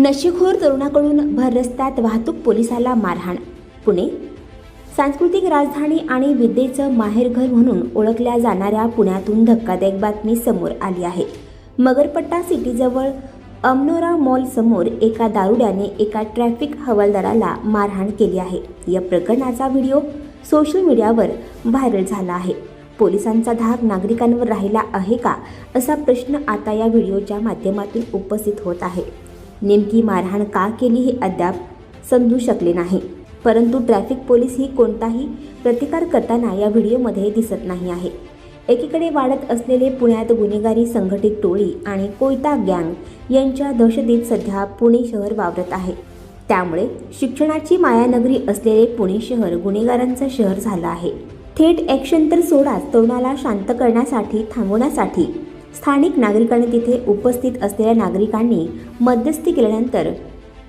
नशेखोर तरुणाकडून भर रस्त्यात वाहतूक पोलिसाला मारहाण. पुणे. सांस्कृतिक राजधानी आणि विद्येचं माहेरघर म्हणून ओळखल्या जाणाऱ्या पुण्यातून धक्कादायक बातमी समोर आली आहे. मगरपट्टा सिटीजवळ अमनोरा मॉल समोर एका दारुड्याने एका ट्रॅफिक हवालदाराला मारहाण केली आहे. या प्रकरणाचा व्हिडिओ सोशल मीडियावर व्हायरल झाला आहे. पोलिसांचा धाक नागरिकांवर राहिला आहे का असा प्रश्न आता या व्हिडिओच्या माध्यमातून उपस्थित होत आहे. नेमकी मारहाण का केली हे अद्याप समजू शकले नाही. परंतु ट्रॅफिक पोलीस ही कोणताही प्रतिकार करताना या व्हिडिओमध्ये दिसत नाही आहे. एकीकडे वाढत असलेले पुण्यात गुन्हेगारी संघटित टोळी आणि कोयता गँग यांच्या दहशतीत सध्या पुणे शहर वावरत आहे. त्यामुळे शिक्षणाची मायानगरी असलेले पुणे शहर गुन्हेगारांचं शहर झालं आहे. थेट ॲक्शन तर सोडाच तरुणाला शांत करण्यासाठी थांबवण्यासाठी स्थानिक नागरिकांनी तिथे उपस्थित असलेल्या नागरिकांनी मध्यस्थी केल्यानंतर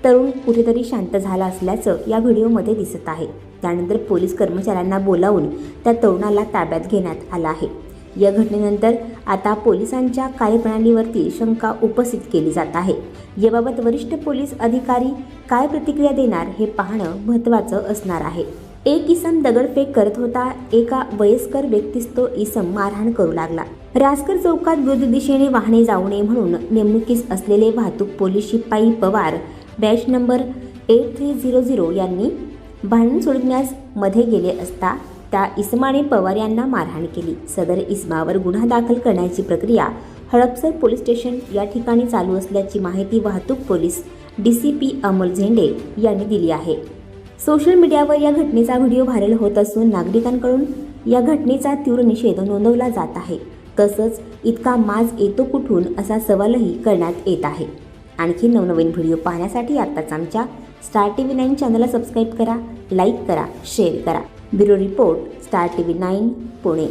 तरुण कुठेतरी शांत झाला असल्याचं या व्हिडिओमध्ये दिसत आहे. त्यानंतर पोलीस कर्मचाऱ्यांना बोलावून त्या तरुणाला ताब्यात घेण्यात आलं आहे. या घटनेनंतर आता पोलिसांच्या कार्यप्रणालीवरती शंका उपस्थित केली जात आहे. याबाबत वरिष्ठ पोलीस अधिकारी काय प्रतिक्रिया देणार हे पाहणं महत्त्वाचं असणार आहे. एक इसम दगडफेक करत होता एका वयस्कर व्यक्तीस तो इसम मारहाण करू लागला. रासकर चौकात विरुद्ध दिशेने वाहने जाऊ नये म्हणून नेमणुकीस असलेले वाहतूक पोलीस शिपाई Pawar batch number eight three zero zero यांनी भांडण सोडण्यास मध्ये गेले असता त्या इसमाने पवार यांना मारहाण केली. सदर इसमावर गुन्हा दाखल करण्याची प्रक्रिया हडपसर पोलीस स्टेशन या ठिकाणी चालू असल्याची माहिती वाहतूक police D C P Amol Zende यांनी दिली आहे. सोशल मीडियावर या घटनेचा व्हिडिओ व्हायरल होत असून नागरिकांकडून या घटनेचा तीव्र निषेध नोंदवला जात आहे. तसंच इतका माज येतो कुठून असा सवालही करण्यात येत आहे. आणखी नवनवीन व्हिडिओ पाहण्यासाठी आत्ताच आमच्या स्टार टी व्ही नाईन चॅनलला सबस्क्राईब करा लाईक करा शेअर करा. Bureau report star T V nine Pune.